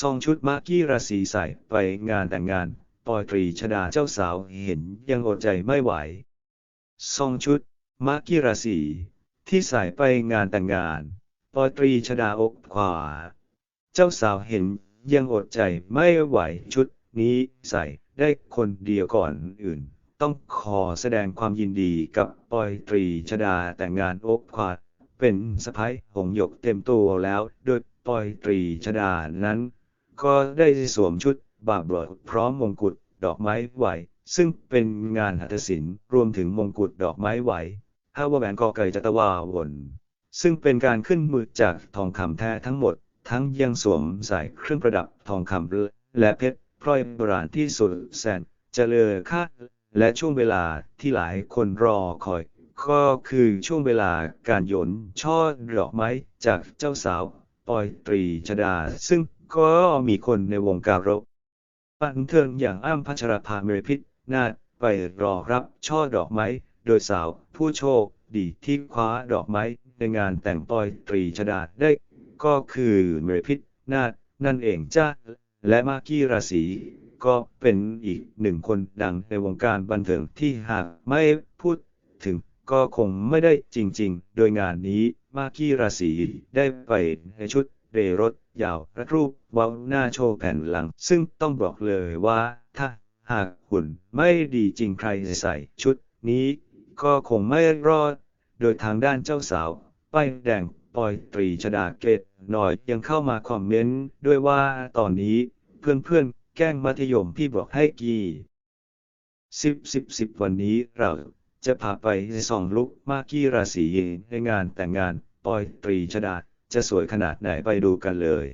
ซองชุดมากกี้ราศีใส่ไปงานแต่งงานปอยตรีชดาเจ้าสาวเห็นยังอดใจไม่ไหวซองชุดมากกี้ราศีที่ใส่ไปงานแต่งงานปอยตรีชดาอกขวา เจ้าสาวเห็นยังอดใจไม่ไหวชุดนี้ใส่ได้คนเดียวก่อนอื่น ต้องขอแสดงความยินดีกับปอยตรีชดาแต่งงานอกขวาเป็นสะพ้ายหงหยกเต็มตัวแล้ว โดยปอยตรีชดานั้น ก็ได้สวมชุด บาบรดพร้อมมงกุฎดอกไม้ไหว ซึ่งเป็นงานหัตถศิลป์รวมถึงมงกุฎดอกไม้ไหวฮาวาแหวนกอไก่จัตวาวนซึ่งเป็นการขึ้นมือจากทองคำแท้ทั้งหมด ทั้งยังสวมใส่เครื่องประดับทองคำและเพชรพลอยโบราณที่สุดแสนเจริญค่าและช่วงเวลาที่หลายคนรอคอย ก็คือช่วงเวลาการโยนช่อดอกไม้จากเจ้าสาว ปอยตรีชดา ซึ่ง ก็มีคนในวงการรบบันเทิงอย่างอ้ำพัชรภาเมรพิษนาฏไปรอรับช่อดอกไม้โดยสาวผู้โชคดีที่คว้าดอกไม้ในงานแต่งปอยตรีชดาได้ ก็คือเมรพิษนาฏนั่นเองจ้าและมากกี้ราศีก็เป็นอีกหนึ่งคนดังในวงการบันเทิงที่หากไม่พูดถึงก็คงไม่ได้จริงๆ โดยงานนี้มากกี้ราศีได้ไปในชุด เรรถยาวรัดรูปเว้าหน้าโชว์แผ่นหลัง ซึ่งต้องบอกเลยว่า ถ้าหากหุ่นไม่ดีจริงใครใส่ชุดนี้ก็คงไม่รอด โดยทางด้านเจ้าสาว ป้ายแดงปอยตรีชดาเกตหน่อยยังเข้ามาคอมเมนต์ด้วยว่าตอนนี้เพื่อนๆ แกล้งมัธยมพี่บอกให้กี่สิบสิบสิบวันนี้เราจะพาไปส่องลุกมากกี้ราศีในงานแต่งงานปอยตรีชดา จะสวยขนาดไหนไปดูกันเลย